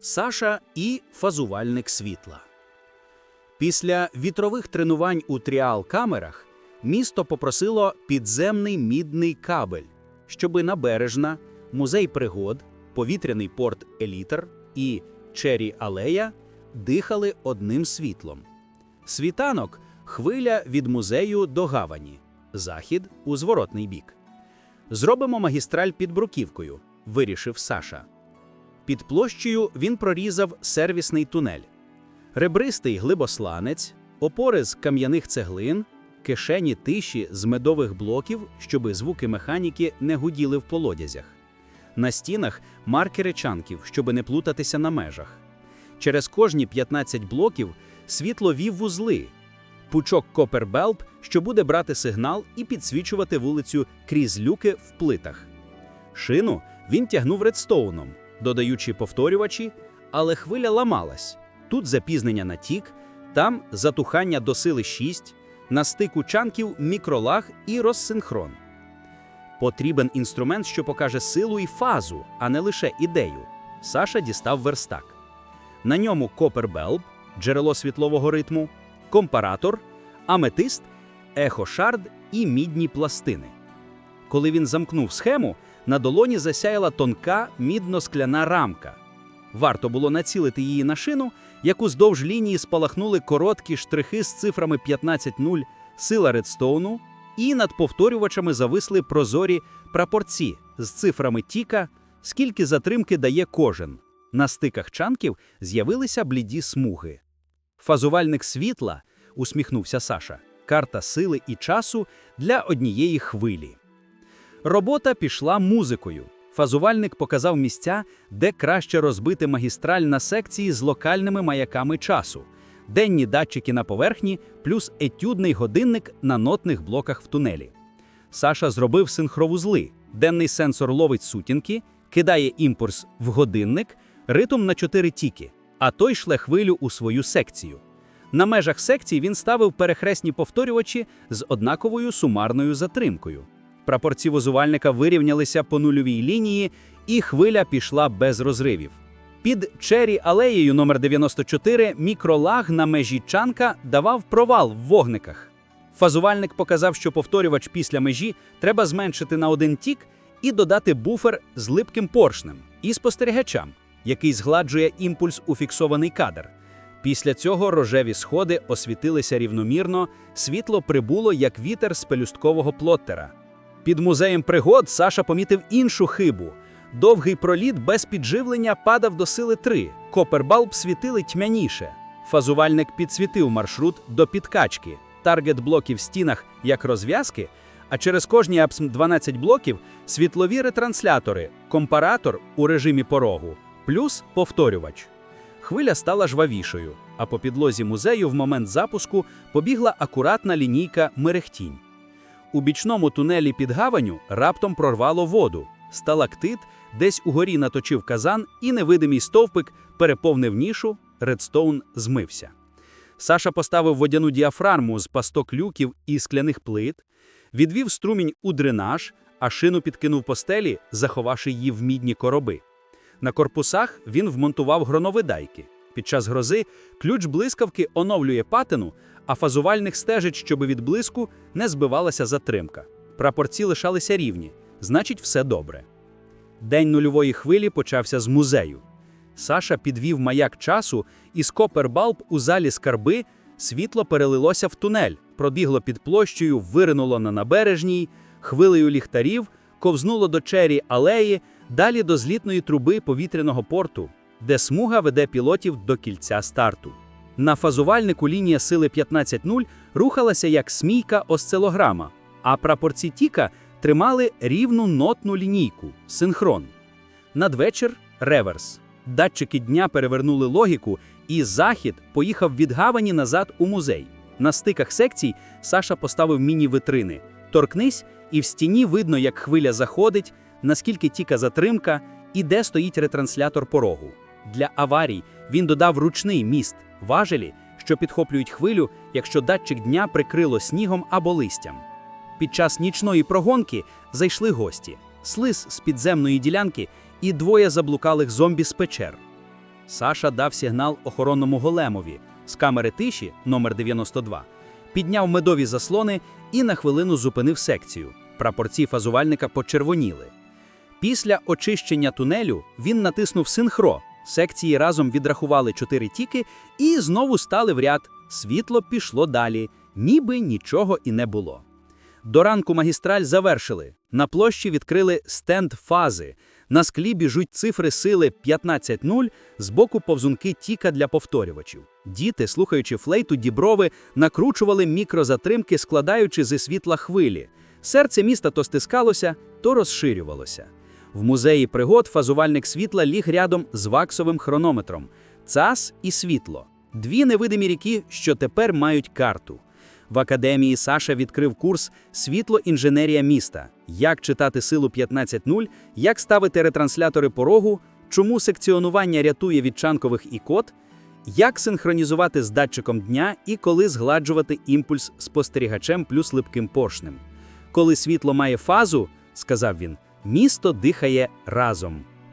Саша і фазувальник світла. Після вітрових тренувань у тріал-камерах місто попросило підземний мідний кабель, щоби набережна, музей пригод, повітряний порт Елітер і Чері Алея дихали одним світлом. Світанок хвиля від музею до гавані, захід у зворотний бік. Зробимо магістраль під бруківкою, вирішив Саша. Під площею він прорізав сервісний тунель. Ребристий глибосланець, опори з кам'яних цеглин, кишені тиші з медових блоків, щоби звуки механіки не гуділи в полодязях. На стінах маркери чанків, щоби не плутатися на межах. Через кожні 15 блоків світло вів вузли. Пучок Копербелб, що буде брати сигнал і підсвічувати вулицю крізь люки в плитах. Шину він тягнув редстоуном, додаючи повторювачі, але хвиля ламалась. Тут запізнення на тік, там затухання до сили 6, на стику чанків мікролаг і розсинхрон. Потрібен інструмент, що покаже силу і фазу, а не лише ідею. Саша дістав верстак. На ньому копербелб, джерело світлового ритму, компаратор, аметист, ехошард і мідні пластини. Коли він замкнув схему, на долоні засяяла тонка мідно-скляна рамка. Варто було націлити її на шину, як уздовж лінії спалахнули короткі штрихи з цифрами 15.0 сила редстоуну, і над повторювачами зависли прозорі прапорці з цифрами тіка, скільки затримки дає кожен. На стиках чанків з'явилися бліді смуги. Фазувальник світла, усміхнувся Саша, карта сили і часу для однієї хвилі. Робота пішла музикою. Фазувальник показав місця, де краще розбити магістраль на секції з локальними маяками часу, денні датчики на поверхні, плюс етюдний годинник на нотних блоках в тунелі. Саша зробив синхровузли. Денний сенсор ловить сутінки, кидає імпульс в годинник, ритм на 4 тіки, а той шле хвилю у свою секцію. На межах секцій він ставив перехресні повторювачі з однаковою сумарною затримкою. Прапорці возувальника вирівнялися по нульовій лінії, і хвиля пішла без розривів. Під Чері алеєю номер 94 мікролаг на межі чанка давав провал в вогниках. Фазувальник показав, що повторювач після межі треба зменшити на один тік і додати буфер з липким поршнем і спостерігачам, який згладжує імпульс у фіксований кадр. Після цього рожеві сходи освітилися рівномірно, світло прибуло як вітер з пелюсткового плоттера. Під музеєм пригод Саша помітив іншу хибу. Довгий проліт без підживлення падав до сили 3. Копербалб світили тьмяніше. Фазувальник підсвітив маршрут до підкачки, таргет блоків в стінах як розв'язки, а через кожні апс 12 блоків світлові ретранслятори, компаратор у режимі порогу, плюс повторювач. Хвиля стала жвавішою, а по підлозі музею в момент запуску побігла акуратна лінійка мерехтінь. У бічному тунелі під гаваню раптом прорвало воду. Сталактит десь угорі наточив казан, і невидимий стовпик переповнив нішу, редстоун змився. Саша поставив водяну діафрагму з пасток люків і скляних плит, відвів струмінь у дренаж, а шину підкинув по стелі, заховавши її в мідні короби. На корпусах він вмонтував гроновидайки. Під час грози ключ блискавки оновлює патину, а фазувальник стежить, щоби від блиску не збивалася затримка. Прапорці лишалися рівні, значить, все добре. День нульової хвилі почався з музею. Саша підвів маяк часу, і з копербалб у залі скарби світло перелилося в тунель, пробігло під площею, виринуло на набережній, хвилею ліхтарів, ковзнуло до чері алеї, далі до злітної труби повітряного порту, де смуга веде пілотів до кільця старту. На фазувальнику лінія сили 15.0 рухалася як смійка осцилограма, а прапорці Тіка тримали рівну нотну лінійку синхрон. Надвечір реверс. Датчики дня перевернули логіку, і захід поїхав від гавані назад у музей. На стиках секцій Саша поставив міні-витрини. Торкнись, і в стіні видно, як хвиля заходить, наскільки тіка затримка і де стоїть ретранслятор порогу. Для аварій він додав ручний міст, важелі, що підхоплюють хвилю, якщо датчик дня прикрило снігом або листям. Під час нічної прогонки зайшли гості, слиз з підземної ділянки і двоє заблукалих зомбі з печер. Саша дав сигнал охоронному големові з камери тиші номер 92 підняв медові заслони і на хвилину зупинив секцію. Прапорці фазувальника почервоніли. Після очищення тунелю він натиснув синхро. Секції разом відрахували чотири тіки і знову стали в ряд. Світло пішло далі, ніби нічого і не було. До ранку магістраль завершили. На площі відкрили стенд фази. На склі біжуть цифри сили 15.0, збоку повзунки тіка для повторювачів. Діти, слухаючи флейту діброви, накручували мікрозатримки, складаючи зі світла хвилі. Серце міста то стискалося, то розширювалося. В музеї пригод фазувальник світла ліг рядом з ваксовим хронометром. ЦАС і світло. Дві невидимі ріки, що тепер мають карту. В академії Саша відкрив курс Світло інженерія міста, як читати силу 15.0, як ставити ретранслятори порогу, чому секціонування рятує від чанкових ікот, як синхронізувати з датчиком дня і коли згладжувати імпульс спостерігачем плюс липким поршнем. Коли світло має фазу, сказав він, місто дихає разом.